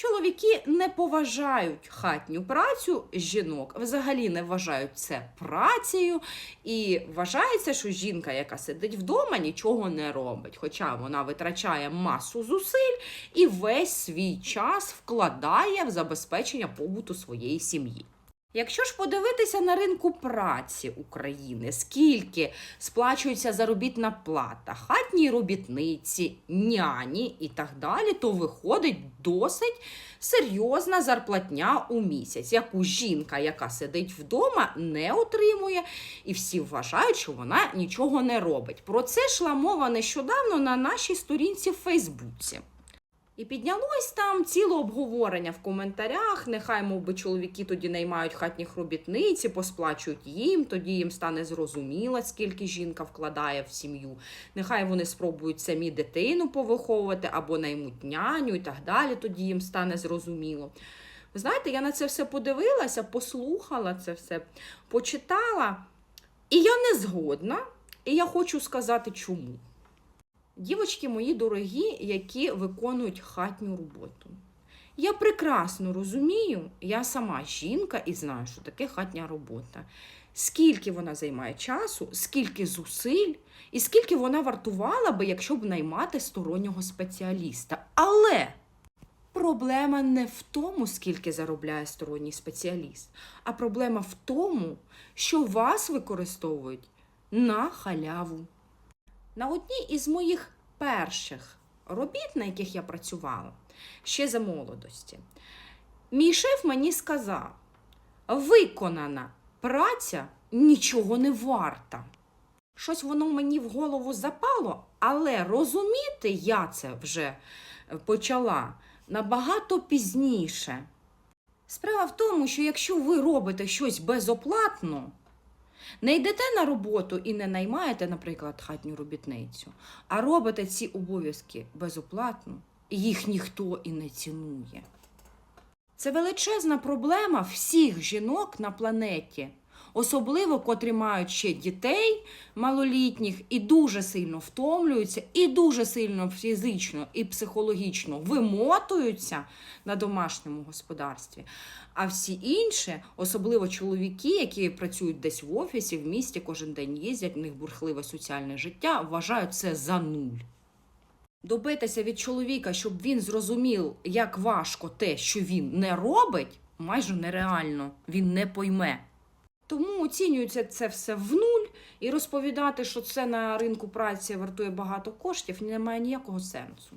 Чоловіки не поважають хатню працю жінок, взагалі не вважають це працею, і вважається, що жінка, яка сидить вдома, нічого не робить. Хоча вона витрачає масу зусиль і весь свій час вкладає в забезпечення побуту своєї сім'ї. Якщо ж подивитися на ринку праці України, скільки сплачується заробітна плата, хатній робітниці, няні і так далі, то виходить досить серйозна зарплатня у місяць, яку жінка, яка сидить вдома, не отримує, і всі вважають, що вона нічого не робить. Про це йшла мова нещодавно на нашій сторінці в Фейсбуці. І піднялось там ціле обговорення в коментарях. Нехай, мов би, чоловіки тоді наймають хатніх робітниць, і посплачують їм, тоді їм стане зрозуміло, скільки жінка вкладає в сім'ю. Нехай вони спробують самі дитину повиховувати або наймуть няню і так далі, тоді їм стане зрозуміло. Ви знаєте, я на це все подивилася, послухала це все, почитала, і я не згодна, і я хочу сказати чому. Дівочки мої дорогі, які виконують хатню роботу. Я прекрасно розумію, я сама жінка і знаю, що таке хатня робота. Скільки вона займає часу, скільки зусиль, і скільки вона вартувала би, якщо б наймати стороннього спеціаліста. Але проблема не в тому, скільки заробляє сторонній спеціаліст, а проблема в тому, що вас використовують на халяву. На одній із моїх перших робіт, на яких я працювала, ще за молодості, мій шеф мені сказав: виконана праця нічого не варта. Щось воно мені в голову запало, але розуміти я це вже почала набагато пізніше. Справа в тому, що якщо ви робите щось безоплатно, не йдете на роботу і не наймаєте, наприклад, хатню робітницю, а робите ці обов'язки безоплатно, і їх ніхто і не цінує. Це величезна проблема всіх жінок на планеті, особливо котрі мають ще дітей малолітніх і дуже сильно втомлюються, і дуже сильно фізично і психологічно вимотуються на домашньому господарстві. А всі інші, особливо чоловіки, які працюють десь в офісі, в місті кожен день їздять, в них бурхливе соціальне життя, вважають це за нуль. Добитися від чоловіка, щоб він зрозумів, як важко те, що він не робить, майже нереально. Він не пойме. Тому оцінюється це все в нуль, і розповідати, що це на ринку праці вартує багато коштів, немає ніякого сенсу.